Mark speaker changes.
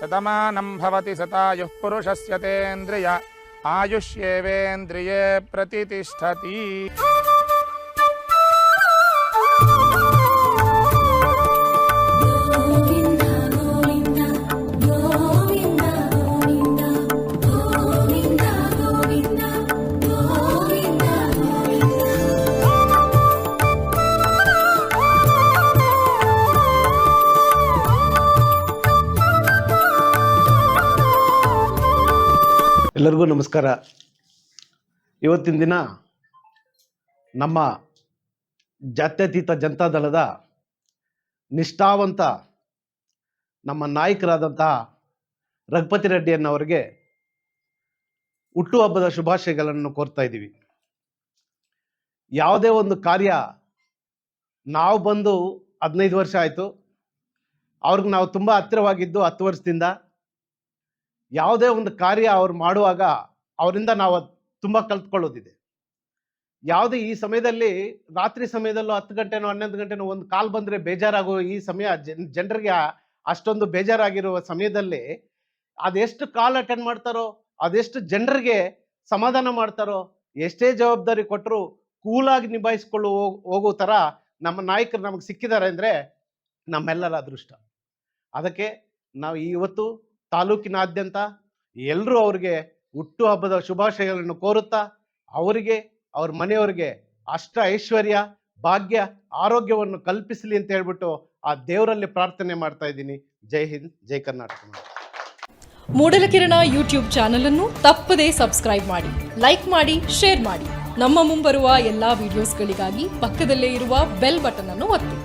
Speaker 1: సతమానం భవతి సతాయు పురుషస్య తేంద్రియ ఆయుష్యేవేంద్రియే ప్రతిష్టతి
Speaker 2: ಎಲ್ಲರಿಗೂ ನಮಸ್ಕಾರ. ಇವತ್ತಿನ ದಿನ ನಮ್ಮ ಜಾತ್ಯತೀತ ಜನತಾದಳದ ನಿಷ್ಠಾವಂತ ನಮ್ಮ ನಾಯಕರಾದಂತಹ ರಘುಪತಿ ರೆಡ್ಡಿಯನ್ನವರಿಗೆ ಹುಟ್ಟುಹಬ್ಬದ ಶುಭಾಶಯಗಳನ್ನು ಕೋರ್ತಾ ಇದ್ದೀವಿ. ಯಾವುದೇ ಒಂದು ಕಾರ್ಯ ನಾವು ಬಂದು ಹದಿನೈದು ವರ್ಷ ಆಯಿತು. ಅವ್ರಿಗೆ ನಾವು ತುಂಬ ಹತ್ತಿರವಾಗಿದ್ದು ಹತ್ತು ವರ್ಷದಿಂದ ಯಾವುದೇ ಒಂದು ಕಾರ್ಯ ಅವ್ರು ಮಾಡುವಾಗ ಅವರಿಂದ ನಾವು ತುಂಬಾ ಕಲ್ತ್ಕೊಳ್ಳೋದಿದೆ. ಯಾವುದೇ ಈ ಸಮಯದಲ್ಲಿ ರಾತ್ರಿ ಸಮಯದಲ್ಲೂ ಹತ್ತು ಗಂಟೆನೋ ಹನ್ನೊಂದು ಗಂಟೆನೋ ಒಂದು ಕಾಲ್ ಬಂದರೆ ಬೇಜಾರಾಗೋ ಈ ಸಮಯ ಜನ್, ಜನರಿಗೆ ಅಷ್ಟೊಂದು ಬೇಜಾರಾಗಿರುವ ಸಮಯದಲ್ಲಿ ಅದೆಷ್ಟು ಕಾಲ್ ಅಟೆಂಡ್ ಮಾಡ್ತಾರೋ, ಅದೆಷ್ಟು ಜನರಿಗೆ ಸಮಾಧಾನ ಮಾಡ್ತಾರೋ, ಎಷ್ಟೇ ಜವಾಬ್ದಾರಿ ಕೊಟ್ಟರು ಕೂಲಾಗಿ ನಿಭಾಯಿಸ್ಕೊಳ್ಳೋ ಹೋಗ್- ಹೋಗೋ ಥರ ನಮ್ಮ ನಾಯಕರು ನಮಗೆ ಸಿಕ್ಕಿದ್ದಾರೆ ಅಂದರೆ ನಮ್ಮೆಲ್ಲರ ಅದೃಷ್ಟ. ಅದಕ್ಕೆ ನಾವು ಇವತ್ತು ತಾಲೂಕಿನಾದ್ಯಂತ ಎಲ್ಲರೂ ಅವ್ರಿಗೆ ಹುಟ್ಟು ಹಬ್ಬದ ಶುಭಾಶಯಗಳನ್ನು ಕೋರುತ್ತಾ ಅವರಿಗೆ, ಅವ್ರ ಮನೆಯವರಿಗೆ ಅಷ್ಟ ಐಶ್ವರ್ಯ, ಭಾಗ್ಯ, ಆರೋಗ್ಯವನ್ನು ಕಲ್ಪಿಸಲಿ ಅಂತ ಹೇಳ್ಬಿಟ್ಟು ಆ ದೇವರಲ್ಲಿ ಪ್ರಾರ್ಥನೆ ಮಾಡ್ತಾ ಇದ್ದೀನಿ. ಜೈ ಹಿಂದ್, ಜೈ ಕರ್ನಾಟಕ.
Speaker 3: ಮೂಡಲಕಿರಣ ಯೂಟ್ಯೂಬ್ ಚಾನೆಲ್ ಅನ್ನು ತಪ್ಪದೇ ಸಬ್ಸ್ಕ್ರೈಬ್ ಮಾಡಿ, ಲೈಕ್ ಮಾಡಿ, ಶೇರ್ ಮಾಡಿ. ನಮ್ಮ ಮುಂಬರುವ ಎಲ್ಲಾ ವಿಡಿಯೋಸ್ಗಳಿಗಾಗಿ ಪಕ್ಕದಲ್ಲೇ ಇರುವ ಬೆಲ್ ಬಟನ್ ಅನ್ನು ಒತ್ತಿ.